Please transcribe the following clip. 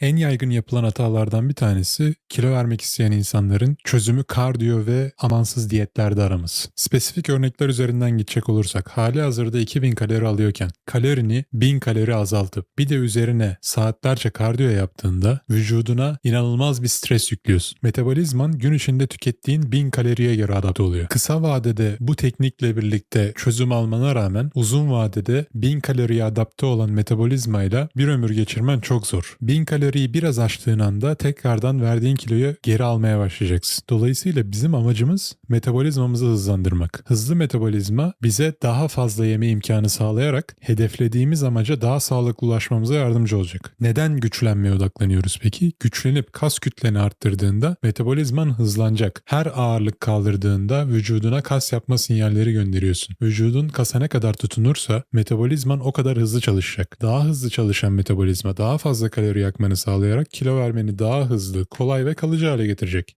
En yaygın yapılan hatalardan bir tanesi kilo vermek isteyen insanların çözümü kardiyo ve amansız diyetlerde araması. Spesifik örnekler üzerinden gidecek olursak hali hazırda 2000 kalori alıyorken kalorini 1000 kalori azaltıp bir de üzerine saatlerce kardiyo yaptığında vücuduna inanılmaz bir stres yüklüyorsun. Metabolizman gün içinde tükettiğin 1000 kaloriye göre adapte oluyor. Kısa vadede bu teknikle birlikte çözüm almana rağmen uzun vadede 1000 kaloriye adapte olan metabolizmayla bir ömür geçirmen çok zor. 1000 kaloriyi biraz aştığın anda tekrardan verdiğin kiloyu geri almaya başlayacaksın. Dolayısıyla bizim amacımız metabolizmamızı hızlandırmak. Hızlı metabolizma bize daha fazla yeme imkanı sağlayarak hedeflediğimiz amaca daha sağlıklı ulaşmamıza yardımcı olacak. Neden güçlenmeye odaklanıyoruz peki? Güçlenip kas kütleni arttırdığında metabolizman hızlanacak. Her ağırlık kaldırdığında vücuduna kas yapma sinyalleri gönderiyorsun. Vücudun kasa ne kadar tutunursa metabolizman o kadar hızlı çalışacak. Daha hızlı çalışan metabolizma daha fazla kalori yakmanı sağlayarak kilo vermeni daha hızlı, kolay ve kalıcı hale getirecek.